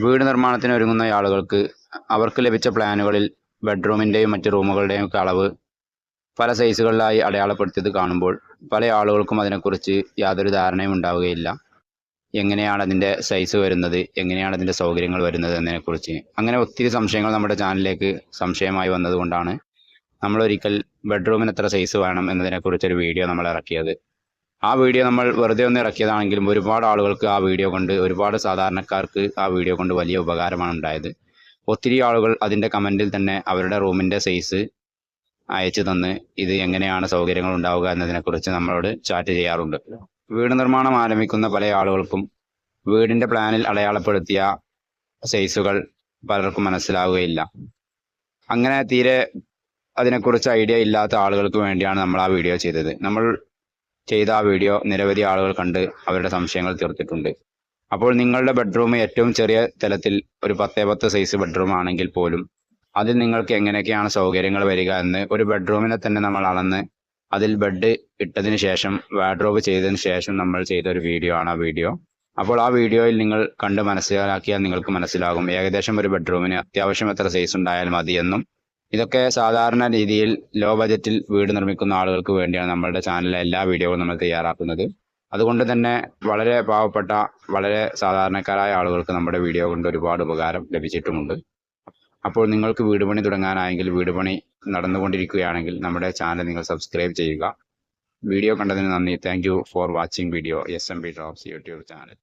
വീട് നിർമ്മാണത്തിന് ഒരുങ്ങുന്ന ആളുകൾക്ക് അവർക്ക് ലഭിച്ച പ്ലാനുകളിൽ ബെഡ്റൂമിന്റെയും മറ്റ് റൂമുകളുടെയും ഒക്കെ അളവ് പല സൈസുകളിലായി അടയാളപ്പെടുത്തിയത് കാണുമ്പോൾ പല ആളുകൾക്കും അതിനെക്കുറിച്ച് യാതൊരു ധാരണയും ഉണ്ടാവുകയില്ല. എങ്ങനെയാണ് അതിന്റെ സൈസ് വരുന്നത്? എങ്ങനെയാണ് അതിന്റെ സൗകര്യങ്ങൾ വരുന്നത് എന്നതിനെക്കുറിച്ച്. അങ്ങനെ ഒത്തിരി സംശയങ്ങൾ നമ്മുടെ ചാനലിലേക്ക് സംശയമായി വന്നതുകൊണ്ടാണ് നമ്മൾ ഒരിക്കൽ ബെഡ്റൂമിന് എത്ര സൈസ് വേണം എന്നതിനെക്കുറിച്ചൊരു വീഡിയോ നമ്മൾ ഇറക്കിയത്. ആ വീഡിയോ നമ്മൾ വെറുതെ ഒന്ന് ഇറക്കിയതാണെങ്കിലും ഒരുപാട് ആളുകൾക്ക് ആ വീഡിയോ കൊണ്ട് ഒരുപാട് സാധാരണക്കാർക്ക് ആ വീഡിയോ കൊണ്ട് വലിയ ഉപകാരമാണ് ഉണ്ടായത്. ഒത്തിരി ആളുകൾ അതിന്റെ കമന്റിൽ തന്നെ അവരുടെ റൂമിന്റെ സൈസ് അയച്ചു തന്ന് ഇത് എങ്ങനെയാണ് സൗകര്യങ്ങൾ ഉണ്ടാവുക എന്നതിനെക്കുറിച്ച് നമ്മളോട് ചാറ്റ് ചെയ്യാറുണ്ട്. വീട് നിർമ്മാണം ആരംഭിക്കുന്ന പല ആളുകൾക്കും വീടിന്റെ പ്ലാനിൽ അടയാളപ്പെടുത്തിയ സൈസുകൾ പലർക്കും മനസ്സിലാവുകയില്ല. അങ്ങനെ തീരെ അതിനെക്കുറിച്ച് ഐഡിയ ഇല്ലാത്ത ആളുകൾക്ക് വേണ്ടിയാണ് നമ്മൾ ആ വീഡിയോ ചെയ്തത്. നമ്മൾ ചെയ്ത ആ വീഡിയോ നിരവധി ആളുകൾ കണ്ട് അവരുടെ സംശയങ്ങൾ തീർത്തിട്ടുണ്ട്. അപ്പോൾ നിങ്ങളുടെ ബെഡ്റൂം ഏറ്റവും ചെറിയ തലത്തിൽ ഒരു പത്തേ പത്ത് സൈസ് ബെഡ്റൂം ആണെങ്കിൽ പോലും അതിൽ നിങ്ങൾക്ക് എങ്ങനെയൊക്കെയാണ് സൗകര്യങ്ങൾ വരിക എന്ന് ഒരു ബെഡ്റൂമിനെ തന്നെ നമ്മൾ അളന്ന് അതിൽ ബെഡ് ഇട്ടതിന് ശേഷം വാഡ്രോബ് ചെയ്തതിന് ശേഷം നമ്മൾ ചെയ്ത ഒരു വീഡിയോ ആണ് ആ വീഡിയോ അപ്പോൾ ആ വീഡിയോയിൽ നിങ്ങൾ കണ്ട് മനസ്സിലാക്കിയാൽ നിങ്ങൾക്ക് മനസ്സിലാകും. ഏകദേശം ഒരു ബെഡ്റൂമിന് അത്യാവശ്യം എത്ര സൈസ് ഉണ്ടായാൽ മതിയെന്നും ഇതൊക്കെ സാധാരണ രീതിയിൽ ലോ ബജറ്റിൽ വീട് നിർമ്മിക്കുന്ന ആളുകൾക്ക് വേണ്ടിയാണ് നമ്മളുടെ ചാനലിലെ എല്ലാ വീഡിയോകളും നമ്മൾ തയ്യാറാക്കുന്നത്. അതുകൊണ്ട് തന്നെ വളരെ പാവപ്പെട്ട വളരെ സാധാരണക്കാരായ ആളുകൾക്ക് നമ്മുടെ വീഡിയോ കൊണ്ട് ഒരുപാട് ഉപകാരം ലഭിച്ചിട്ടുമുണ്ട്. അപ്പോൾ നിങ്ങൾക്ക് വീട് പണി തുടങ്ങാനായെങ്കിൽ വീട് പണി നടന്നുകൊണ്ടിരിക്കുകയാണെങ്കിൽ നമ്മുടെ ചാനൽ നിങ്ങൾ സബ്സ്ക്രൈബ് ചെയ്യുക. വീഡിയോ കണ്ടതിന് നന്ദി. Thank for watching video S M B drops YouTube channel